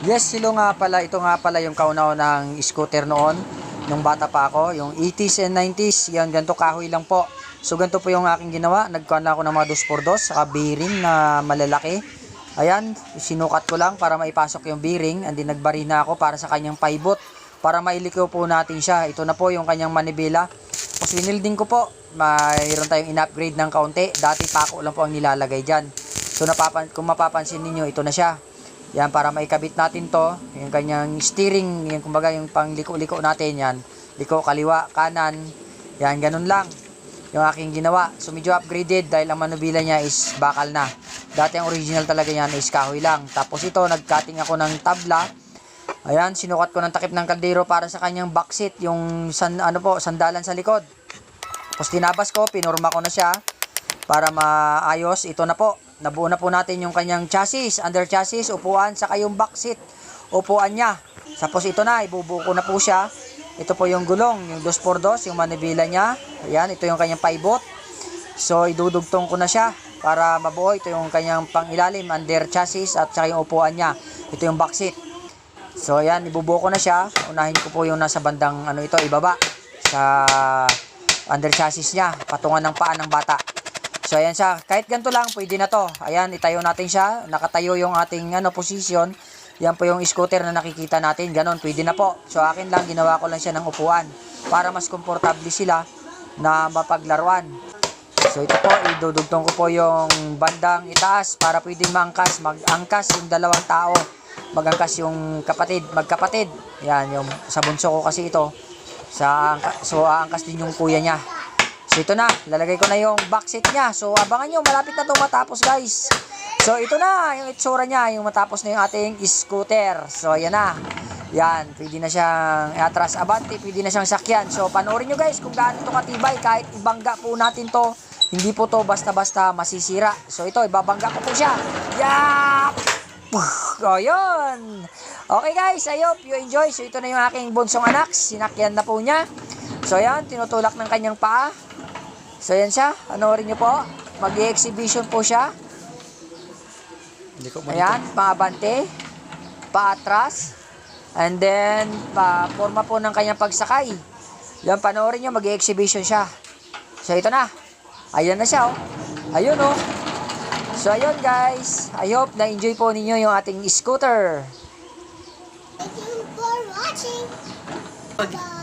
Yes, hello nga pala. Ito nga pala yung kaunaw ng scooter noon. Nung bata pa ako. Yung 80s and 90s. Yan, ganito kahoy lang po. So, ganito po yung aking ginawa. Nagkuhan ako ng mga 2x2. Saka bearing na malalaki. Ayan, sinukat ko lang para maipasok yung bearing. And nagbari na ako para sa kanyang pivot. Para mailiko po natin siya. Ito na po yung kanyang manibela. Tapos winilding ko po. Mayroon tayong in-upgrade ng kaunti. Dati pako lang po ang nilalagay dyan. So napapan kung mapapansin ninyo, ito na siya. Yan, para maikabit natin to. Yung kanyang steering, yung kumbaga yung pangliko-liko natin yan. Liko, kaliwa, kanan. Yan, ganun lang. Yung aking ginawa. So medyo upgraded dahil ang manubila niya is bakal na. Dati ang original talaga yan is kahoy lang. Tapos ito, nag-cutting ako ng tabla. Ayan, sinukat ko ng takip ng kaldero para sa kanyang backseat, yung san, ano po, sandalan sa likod. Tapos tinabas ko, pinorma ko na siya para maayos. Ito na po, nabuo na po natin yung kanyang chassis, under chassis, upuan, saka yung backseat, upuan niya. Tapos ito na, ibubuo ko na po siya. Ito po yung gulong, yung 2x2, yung manibela niya. Ayan, ito yung kanyang pivot. So, idudugtong ko na siya para mabuo. Ito yung kanyang pangilalim, under chassis, at saka yung upuan niya. Ito yung backseat. So ayan, ibubuo ko na siya. Unahin ko po yung nasa bandang ano ito, ibaba sa under chassis niya, patungan ng paa ng bata. So ayan siya, kahit ganito lang pwede na to. Ayan, itayo natin siya. Nakatayo yung ating ano position. Yan po yung scooter na nakikita natin. Ganon, pwede na po. So akin lang, ginawa ko lang siya ng upuan para mas komportable sila na mapaglaruan. So ito po, idudugtong ko po yung bandang itaas para pwedeng maangkas, mag-angkas yung dalawang tao magangkas yung kapatid, magkapatid. Yan, yung sa bunso ko kasi ito. Sa so aangkas din yung kuya niya. So ito na, lalagay ko na yung backseat niya. So abangan nyo, malapit na 'to matapos, guys. So ito na, yung itsura niya, yung matapos na yung ating scooter. So ayan na. Yan, pwede na siyang atras abante, pwede na siyang sakyan. So panoorin nyo guys kung gaano ito katibay kahit ibangga po natin to. Hindi po to basta-basta masisira. So ito, ibabangga ko po siya. Yap! O, yun. Okay guys, I hope you enjoy. So, ito na yung aking bunsong anak. Sinakyan na po niya. So, ayan, tinutulak ng kanyang paa. So, ayan siya. Panoorin niyo po. Mag-exhibition po siya. Hindi ko Ayan, paabante. Paatras. And then, pa forma po ng kanyang pagsakay. Yan, panoorin niyo, mag-exhibition siya. So, ito na. Ayan na siya, oh. Ayun, oh. So, ayun guys. I hope na-enjoy po ninyo yung ating scooter. Thank you for watching. Bye.